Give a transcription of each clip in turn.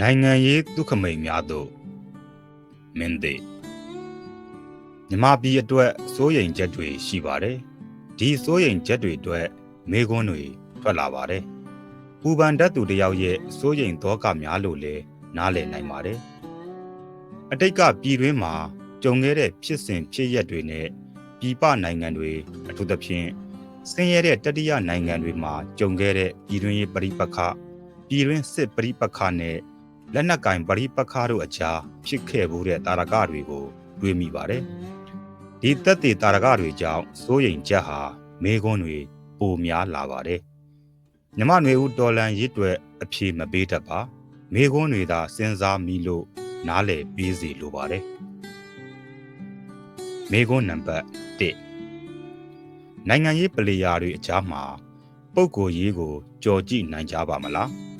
နိုင်ငံရေးဒုက္ခမိန်များသို့မင်းသေးမြမပြည်အတွက်စိုးရိမ်ချက်တွေရှိပါတယ်ဒီစိုးရိမ်ချက်တွေအတွက်မေခွန်းတွေထွက်လာပါတယ်ပူပန်တတ်သူတယောက်ရဲ့စိုးရိမ်သောကများလို့လည်းနားလည်နိုင်ပါတယ်အတိတ်ကပြည်တွင်းမှာကြုံခဲ့တဲ့ဖြစ်စဉ်ဖြစ်ရပ်တွေနဲ့ပြည်ပနိုင်ငံတွေအထူးသဖြင့်ဆင်းရဲတဲ့တတိယနိုင်ငံတွေမှာကြုံခဲ့တဲ့ပြည်တွင်းရေးပရိပက္ခပြည်တွင်းစစ်ပရိပက္ခနဲ့ လက်နက်ကင်ပရိပက္ခတို့အကြားဖြစ်ခဲ့မှုတဲ့တာရကတွေကိုတွေးမိပါတယ်။ဒီသက်သေတာရကတွေကြောင့်စိုးရိမ်ချက်ဟာမေခွန်းတွေပိုများလာပါတယ်။မြမနွေဦးတော်လန်ရစ်တွေအဖြေမပေးတတ်ပါ။မေခွန်းတွေသာစဉ်းစားမိလို့နားလည်ပေးစီလိုပါတယ်။မေခွန်းနံပါတ်1နိုင်ငံရေးပလေယာတွေအကြားမှာပုပ်ကိုရေးကိုကြော်ကြည့်နိုင်ကြပါမလား။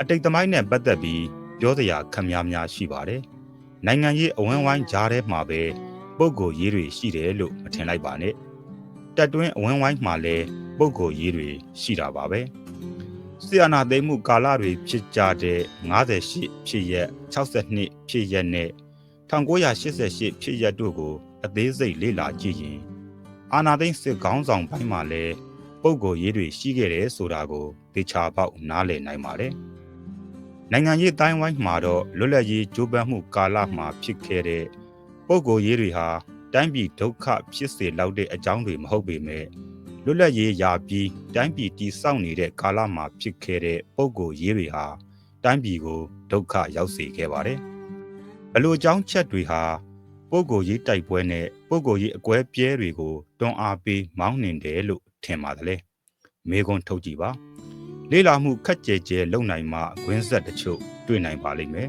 အတိတ်သမိုင်းနဲ့ပတ်သက်ပြီးပြောစရာခများများရှိပါတယ်။နိုင်ငံရေးအဝန်းဝိုင်းကြားထဲမှာပဲပုံကိုရေးတွေရှိတယ်လို့မထင်လိုက်ပါနဲ့။တက်တွင်းအဝန်းဝိုင်းမှာလည်းပုံကိုရေးတွေရှိတာပါပဲ။ဆီယနာသိမ်းမှုကာလတွေဖြစ်ကြတဲ့58ဖြစ်ရက်62ဖြစ်ရက်နဲ့1988ဖြစ်ရက်တို့ကိုအသေးစိတ်လေ့လာကြည့်ရင်အာနာသိန်းစစ်ကောင်းဆောင်ပိုင်းမှာလည်းပုံကိုရေးတွေရှိခဲ့တယ်ဆိုတာကိုသေချာပေါက်နားလည်နိုင်ပါတယ်။ နိုင်ငံရေးတိုင်းဝိုင်းမှာတော့လွတ်လပ်ရေးကြိုးပမ်းမှုကာလမှာဖြစ်ခဲ့တဲ့ပုံကိုရေးတွေဟာတိုင်းပြည်ဒုက္ခဖြစ်စေလောက်တဲ့အကြောင်းတွေမဟုတ်ပေမဲ့လွတ်လပ်ရေးရာပြီးတိုင်းပြည်တည်ဆောက်နေတဲ့ကာလမှာဖြစ်ခဲ့တဲ့ပုံကိုရေးတွေဟာတိုင်းပြည်ကိုဒုက္ခရောက်စေခဲ့ပါတယ်။ဘလို့အကြောင်းချက်တွေဟာပုံကိုရေးတိုက်ပွဲနဲ့ပုံကိုရေးအကွဲပြဲတွေကိုတွန်းအားပေးမောင်းနှင်တယ်လို့ထင်ပါတယ်။မေကွန်ထုတ်ကြည့်ပါ။ လေ့လာမှုခက်ကြဲကြဲလုပ်နိုင်မှဂွင်းဆက်တချို့တွေ့နိုင်ပါလိမ့်မယ်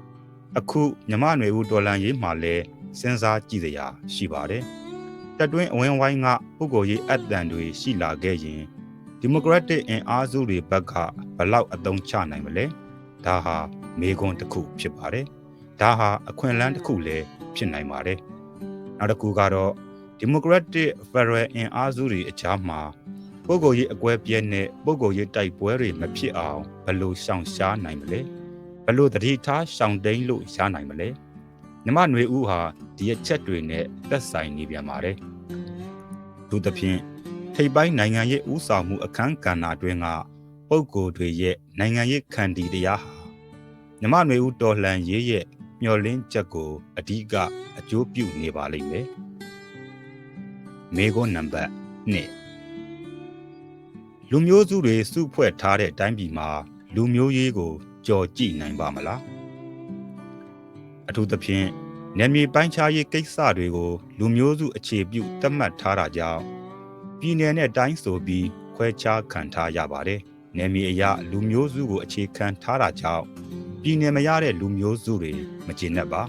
။အခုမြမနွေဦးဒေါ်လန်ရေးမှာလည်းစဉ်းစားကြည့်စရာရှိပါတယ်။တက်တွင်းအဝင်းဝိုင်းကပုဂ္ဂိုလ်ရေးအတန်တွေရှိလာခဲ့ရင်ဒီမိုကရက်တစ်အင်အားစုတွေဘက်ကဘလောက်အသုံးချနိုင်မလဲ။ဒါဟာမေခွန်းတစ်ခုဖြစ်ပါတယ်။ဒါဟာအခွင့်အလမ်းတစ်ခုလည်းဖြစ်နိုင်ပါတယ်။နောက်တစ်ခုကတော့ဒီမိုကရက်တစ်ဖက်ဒရယ်အင်အားစုတွေအကြားမှာ ပုဂ္ဂိုလ်ရေးအကွဲပြဲနဲ့ပုဂ္ဂိုလ်ရေးတိုက်ပွဲတွေမဖြစ်အောင်ဘယ်လိုရှောင်ရှားနိုင်မလဲဘယ်လိုတတိထားရှောင်တိန်လို့ရှားနိုင်မလဲမြမຫນွေဦးဟာဒီအချက်တွေနဲ့သက်ဆိုင်နေပြန်ပါတယ်သူသဖြင့်ထိပ်ပိုင်းနိုင်ငံရေးဥဆောင်မှုအခန်းကဏ္ဍအတွင်းကပုဂ္ဂိုလ်တွေရဲ့နိုင်ငံရေးခန္တီတရားဟာမြမຫນွေဦးတော်လှန်ရေးရဲ့မျှော်လင့်ချက်ကိုအဓိကအကျိုးပြုနေပါလိမ့်မယ်မေခွန်းနံပါတ်1 လူမျိုးစုတွေစုဖွဲ့ထားတဲ့တိုင်းပြည်မှာလူမျိုးရေးကိုကြော်ကြည့်နိုင်ပါမလားအထူးသဖြင့်နယ်မြေပိုင်းခြားရေးကိစ္စတွေကိုလူမျိုးစုအခြေပြုသတ်မှတ်ထားတာကြောင့်ပြည်နယ်နဲ့တိုင်းဆိုပြီးခွဲခြားခံထားရပါတယ်နယ်မြေအရလူမျိုးစုကိုအခြေခံထားတာကြောင့်ပြည်နယ်မရတဲ့လူမျိုးစုတွေမကျေနပ်ပါ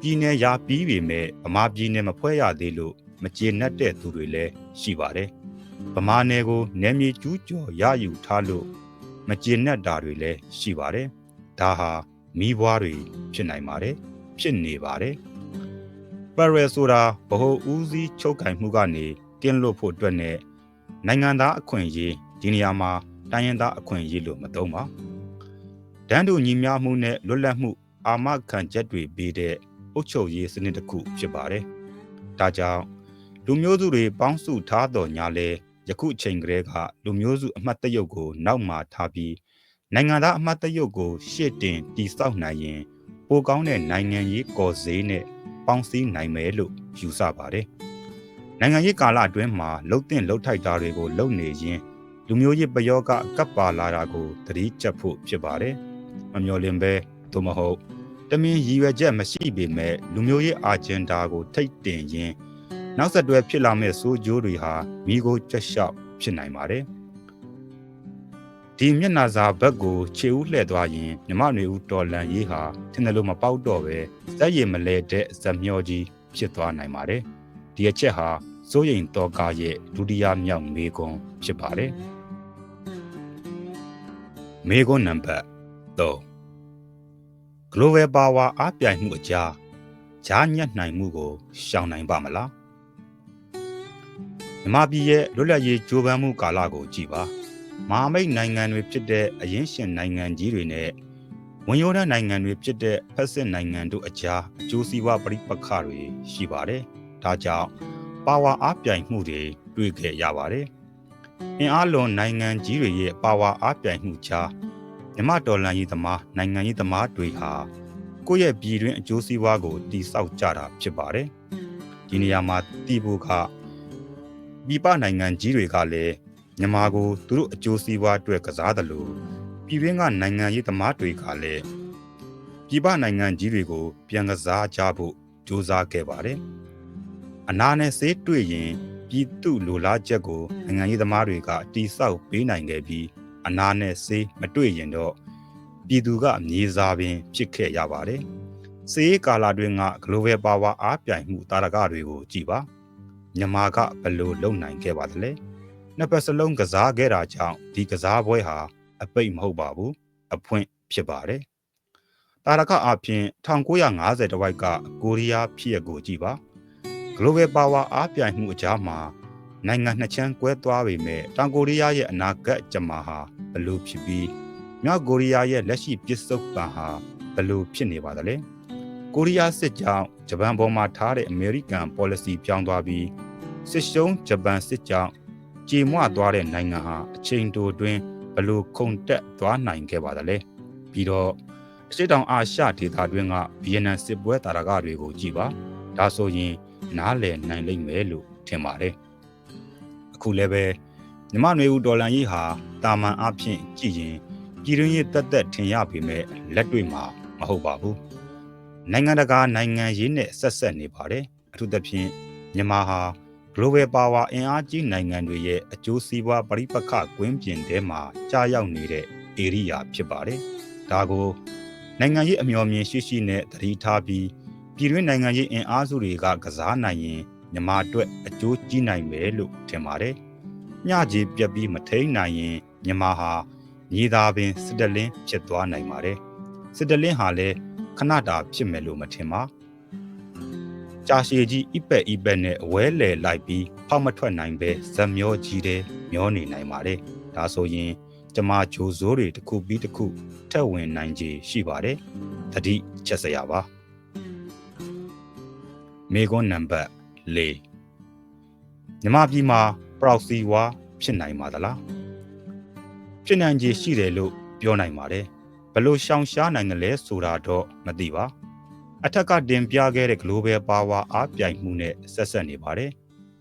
ပြည်နယ်ရာပြီးပေမဲ့အမာပြည်နယ်မဖွဲ့ရသေးလို့မကျေနပ်တဲ့သူတွေလည်းရှိပါတယ် ဗမာနယ်ကိုနယ်မြေကျူးကျော်ရယူထားလို့မကျေနပ်တာတွေလည်းရှိပါတယ်။ဒါဟာမိဘွားတွေဖြစ်နိုင်ပါတယ်။ဖြစ်နေပါတယ်။ပရယ်ဆိုတာဗဟိုဦးစီးချုပ်ကင်မှုကနေကင်းလွတ်ဖို့အတွက်နဲ့နိုင်ငံသားအခွင့်အရေးဒီနေရာမှာတိုင်းရင်းသားအခွင့်အရေးလို့မသုံးပါ။ဒန်းတို့ညီမျှမှုနဲ့လွတ်လပ်မှု အာမခံချက်တွေပေးတဲ့အုပ်ချုပ်ရေးစနစ်တစ်ခုဖြစ်ပါတယ်။ဒါကြောင့်လူမျိုးစုတွေပေါင်းစုထားတော်ညာလဲ ယခုအချိန်ကလေးကလူမျိုးစုအမှတ်တရုပ်ကိုနောက်မှထားပြီးနိုင်ငံသားအမှတ်တရုပ်ကို ရှေ့တင်တည်ဆောက်နိုင်ရင် ပိုကောင်းတဲ့နိုင်ငံရေးကော်ဈေးနဲ့ပေါင်းစည်းနိုင်မယ်လို့ယူဆပါတယ်။နိုင်ငံရေးကာလအတွင်းမှာလှုပ်တင်လှုပ်ထိုက်တာတွေကိုလုပ်နေရင်လူမျိုးရေးပယောကကပ်ပါလာတာကိုသတိချက်ဖို့ဖြစ်ပါတယ်။မမျော်လင့်ပဲသို့မဟုတ်တမင်ရည်ရွယ်ချက်မရှိပေမဲ့လူမျိုးရေးအာဂျင်ဒါကိုထိတ်တင်ရင်း နောက်ဆက်တွဲဖြစ်လာမဲ့ဆိုးကျိုးတွေဟာမိကိုကြက်လျှောက်ဖြစ်နိုင်ပါတယ်ဒီမျက်နာစာဘက်ကိုခြေဦးလှည့်သွားရင်မြမနွေဦးတော်လန်ရေးဟာထင်တယ်လို့မပေါက်တော့ပဲစက်ရည်မလဲတဲ့ဇမျောကြီးဖြစ်သွားနိုင်ပါတယ်ဒီအချက်ဟာစိုးရိမ်တော်ကားရဲ့ဒုတိယမြောက်မေကွန်ဖြစ်ပါတယ်မေကွန်နံပါတ်3 Global Power အပြိုင်မှုအကြားဂျားညက်နိုင်မှုကိုရှောင်နိုင်ပါမလား မြမပြည်ရဲ့လွတ်လပ်ရေးကြိုးပမ်းမှုကာလကိုကြည်ပါမဟာမိတ်နိုင်ငံတွေဖြစ်တဲ့အရင်းရှင်နိုင်ငံကြီးတွေနဲ့ဝန်ရိုးတဲ့နိုင်ငံတွေဖြစ်တဲ့ဖက်စစ်နိုင်ငံတို့အကြားအကျိုးစီးပွားပဋိပက္ခတွေရှိပါတယ်။ဒါကြောင့်ပါဝါအားပြိုင်မှုတွေတွေ့ခဲ့ရပါတယ်။အင်အားလွန်နိုင်ငံကြီးတွေရဲ့ပါဝါအားပြိုင်မှုကြားမြမတော်လန်ရေးသမားနိုင်ငံရေးသမားတွေဟာကိုယ့်ရဲ့ပြည်တွင်းအကျိုးစီးပွားကိုတိစောက်ကြတာဖြစ်ပါတယ်။ဒီနေရာမှာတီဘူက ပြည်ပနိုင်ငံကြီးတွေကလည်းမြန်မာကိုသူတို့အကျိုးစီးပွားအတွက်ကစားတယ်လို့ပြည်တွင်းကနိုင်ငံရေးသမားတွေကလည်းပြည်ပနိုင်ငံကြီးတွေကို ပြန်ကစားကြဖို့ကြိုးစားခဲ့ပါတယ်။အနာနဲ့ဆေးတွေ့ရင်ပြည်သူလိုလားချက်ကိုနိုင်ငံရေးသမားတွေကတိစောက်ပေးနိုင်ခဲ့ပြီးအနာနဲ့ဆေးမတွေ့ရင်တော့ပြည်သူကမြေစာပင် ဖြစ်ခဲ့ရပါတယ်။စေးကာလာတွင်က global power အားပြိုင်မှုတာရကတွေကိုကြည်ပါ မြန်မာကဘယ်လိုလုပ်နိုင်ခဲ့ပါသလဲနှစ်ပတ်စလုံးကစားခဲ့တာကြောင့်ဒီကစားပွဲဟာအပိတ်မဟုတ်ပါဘူးအဖွင့်ဖြစ်ပါတယ်တာရကအဖြစ်1950တဝိုက်ကကိုရီးယားဖြစ်ရကိုကြည်ပါ global power အားပြိုင်မှုအကြားမှာနိုင်ငံနှစ်ချမ်းကွဲသွားပေမဲ့တောင်ကိုရီးယားရဲ့အနာဂတ်ကြမှာဟာဘလို့ဖြစ်ပြီးမြောက်ကိုရီးယားရဲ့လက်ရှိပစ္စုပန်ဟာဘလို့ဖြစ်နေပါသလဲကိုရီးယားစစ်ကြောင်းဂျပန်ပေါ်မှာထားတဲ့အမေရိကန် policy ပြောင်းသွားပြီး စစ်ရှုံးဂျပန်စစ်ကြောင်းကြေမွသွားတဲ့နိုင်ငံဟာအချိန်တိုတွင်ဘလို့ခုန်တက်သွားနိုင်ခဲ့ပါသလဲပြီးတော့အရှိတောင်အာရှဒေသတွင်းကဗီယက်နမ်စစ်ပွဲတာရကတွေကိုကြည်ပါဒါဆိုရင်နားလည်နိုင်လိမ့်မယ်လို့ထင်ပါတယ်အခုလည်းပဲမြမနွေဦးဒေါ်လာကြီးဟာတာမန်အဖြစ်ကြည့်ရင်ပြည်တွင်းရေးတက်တက်ထင်ရပေမဲ့လက်တွေ့မှာမဟုတ်ပါဘူးနိုင်ငံတကာနိုင်ငံရေးနဲ့ဆက်ဆက်နေပါတယ်အထူးသဖြင့်မြန်မာဟာ global power အင်အားကြီးနိုင်ငံတွေရဲ့အကျိုးစီးပွားပရိပခကွင်းပြင်ထဲမှာကြားရောက်နေတဲ့ area ဖြစ်ပါတယ်ဒါကိုနိုင်ငံရေးအမျှော်မြင်ရှိရှိနဲ့သတိထားပြီးပြည်တွင်းနိုင်ငံရေးအင်အားစုတွေကကစားနိုင်ရင်မြန်မာအတွက်အကျိုးကြီးနိုင်မယ်လို့ထင်ပါတယ်။ညကြီးပြက်ပြီးမထိန်နိုင်ရင်မြန်မာဟာမြေသားပင်စစ်တလင်းဖြစ်သွားနိုင်ပါတယ်။စစ်တလင်းဟာလည်းခဏတာဖြစ်မယ်လို့မထင်ပါ။ ကြာရှည်ကြီးအိပက်အိပက်နဲ့အဝဲလဲလိုက်ပြီးဖောက်မထွက်နိုင်ပဲဇက်မျောကြီးတဲ့မျောနေနိုင်ပါတယ်။ဒါဆိုရင်ကျမဂျိုစိုးတွေတစ်ခုပြီးတစ်ခုထက်ဝင်နိုင်ခြေရှိပါတယ်။တတိချက်စရာပါ။မေကွန်းနံပါတ်၄မြမပြည်မှာ proxy war ဖြစ်နိုင်ပါသလားဖြစ်နိုင်ခြေရှိတယ်လို့ပြောနိုင်ပါတယ်ဘလို့ရှောင်ရှားနိုင်တယ်လဲဆိုတာတော့မသိပါ အထက်ကတင်ပြခဲ့တဲ့ global power အားပြိုင်မှုနဲ့ဆက်ဆက်နေပါတယ်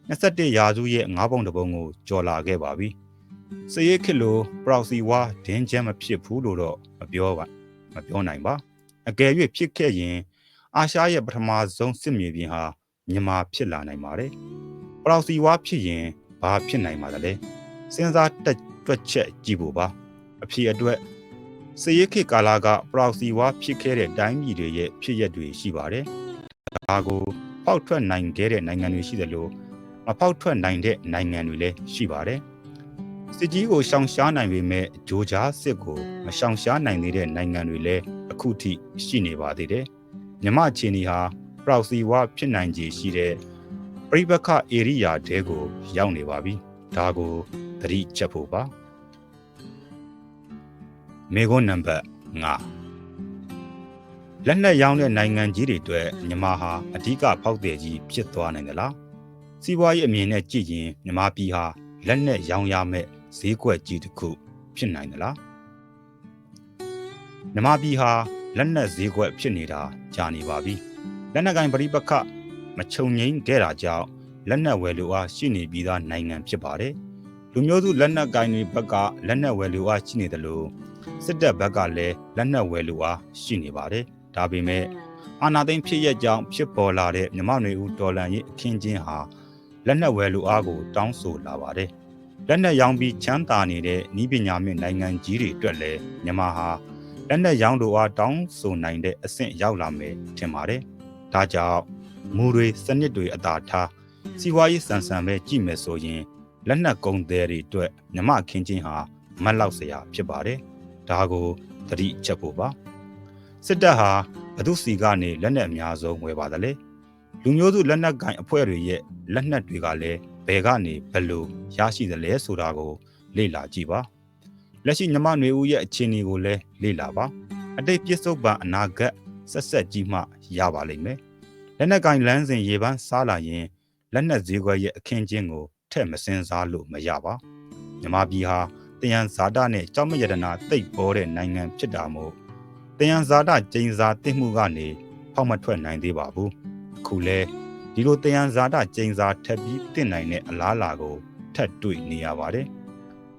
21ရာစုရဲ့ငါးပုံတစ်ပုံကိုကြော်လာခဲ့ပါပြီစရေးခစ်လို proxy war ဒင်းချမ်းမဖြစ်ဘူးလို့တော့မပြောပါမပြောနိုင်ပါအကယ်၍ဖြစ်ခဲ့ရင် အာရှရဲ့ပထမဆုံးစစ်မြေပြင်ဟာမြန်မာဖြစ်လာနိုင်ပါတယ်။ပလောက်စီဝါဖြစ်ရင်ဘာဖြစ်နိုင်ပါသလဲ။စဉ်းစားတက်တွက်ချက်ကြည့်ဖို့ပါ။အဖြစ်အတွက် စရေးခေတ်ကာလကပလောက်စီဝါဖြစ်ခဲ့တဲ့တိုင်းပြည်တွေရဲ့ဖြစ်ရက်တွေရှိပါတယ်။ဒါကိုပေါက်ထွက်နိုင်ခဲ့တဲ့နိုင်ငံတွေရှိတယ်လို့မပေါက်ထွက်နိုင်တဲ့နိုင်ငံတွေလည်းရှိပါတယ်။စစ်ကြီးကိုရှောင်ရှားနိုင်ပေမဲ့ဂျိုဂျာစစ်ကိုမရှောင်ရှားနိုင်သေးတဲ့နိုင်ငံတွေလည်းအခုထိရှိနေပါသေးတယ်။မြမချီနီဟာ proxy war ဖြစ်နိုင်ခြေရှိတဲ့ပြိပခ area တဲကိုရောက်နေပါပြီ။ဒါကိုသတိချက်ဖို့ပါ။ မေခွန်းနံပါတ်5လက်နက်ရောင်းတဲ့နိုင်ငံကြီးတွေအတွက်မြန်မာဟာအဓိကဖောက်တယ်ကြီးဖြစ်သွားနိုင်သလား။စီးပွားရေးအမြင်နဲ့ကြည့်ရင်မြန်မာပြည်ဟာလက်နက်ရောင်းရမဲ့ဈေးကွက်ကြီးတစ်ခုဖြစ်နိုင်သလား။မြန်မာပြည်ဟာလက်နက်ဈေးကွက်ဖြစ်နေတာကြာနေပါပြီ။လက်နက်ကင်ပရိပခမချုံငိမ့်ခဲ့တာကြောင့်လက်နက်ဝယ်လူအားရှိနေပြီးသားနိုင်ငံဖြစ်ပါတယ်။လူမျိုးစုလက်နက်ကင်တွေဘက်ကလက်နက်ဝယ်လူအားရှိနေတယ်လို့ စစ်တပ်ဘက်ကလည်းလက်နက်ဝယ်လူအားရှိနေပါတယ်။ဒါပေမဲ့အာနာသိန်းဖြစ်ရက်ကြောင့်ဖြစ်ပေါ်လာတဲ့မြမနွေဦးဒေါ်လန်ရဲ့အခင်းချင်းဟာလက်နက်ဝယ်လူအားကိုတောင်းဆိုလာပါတယ်။လက်နက်ရောင်းပြီးချမ်းသာနေတဲ့ဤပညာမြင့်နိုင်ငံကြီးတွေအတွက်လည်းမြန်မာဟာလက်နက်ရောင်းတို့အားတောင်းဆိုနိုင်တဲ့အဆင့်ရောက်လာမယ်ထင်ပါတယ်။ဒါကြောင့်မူတွေစနစ်တွေအသာထားစီဝါရေးစံစံပဲကြည့်မယ်ဆိုရင်လက်နက်ကုန်းသည်တွေအတွက်မြမခင်းချင်းဟာမတ်လောက်စရာဖြစ်ပါတယ်။ ဒါကိုသတိချက်ဖို့ပါ။စစ်တပ်ဟာဘသူစီကနေလက်နက်အများဆုံးဝယ်ပါသလဲ။လူမျိုးစုလက်နက်ကင်အဖွဲ့တွေရဲ့လက်နက်တွေကလည်းဘယ်ကနေဘယ်လိုရရှိသလဲဆိုတာကို လေ့လာကြည့်ပါ။လက်ရှိညီမຫນွေဦးရဲ့အခြေအနေကိုလည်းလေ့လာပါအတိတ်ပြစ္ဆုတ်ပံအနာဂတ်ဆက်ဆက်ကြီးမှရပါလိမ့်မယ်လက်နက်ကင်လန်းစဉ်ရေပန်းစားလာရင်လက်နက်ဈေးကွက်ရဲ့အခင်းချင်းကိုထက်မစင်စားလို့မရပါညီမပြည်ဟာ တယံဇာတာနဲ့ကြောက်မရတနာတိတ်ပေါ်တဲ့နိုင်ငံဖြစ်တာမို့တယံဇာတာကျင်းစာတင့်မှုကနေဖောက်မထွက်နိုင်သေးပါဘူးအခုလဲဒီလိုတယံဇာတာကျင်းစာထက်ပြီးတင့်နိုင်တဲ့အလားအလာကိုထပ်တွေ့နေရပါတယ်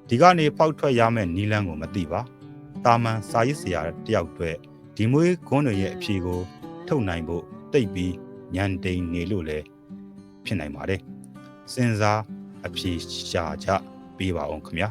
ဒီကနေဖောက်ထွက်ရမယ့်နီလန်းကိုမသိပါတာမန်စာရေးဆရာတယောက်အတွက်ဒီမွေးခွန်းတွေရဲ့အဖြေကို ထုတ်နိုင်ဖို့တိတ်ပြီးညံတိန်နေလို့လည်းဖြစ်နိုင်ပါတယ်စဉ်းစားအဖြေရှာကြပေးပါအောင်ခင်ဗျာ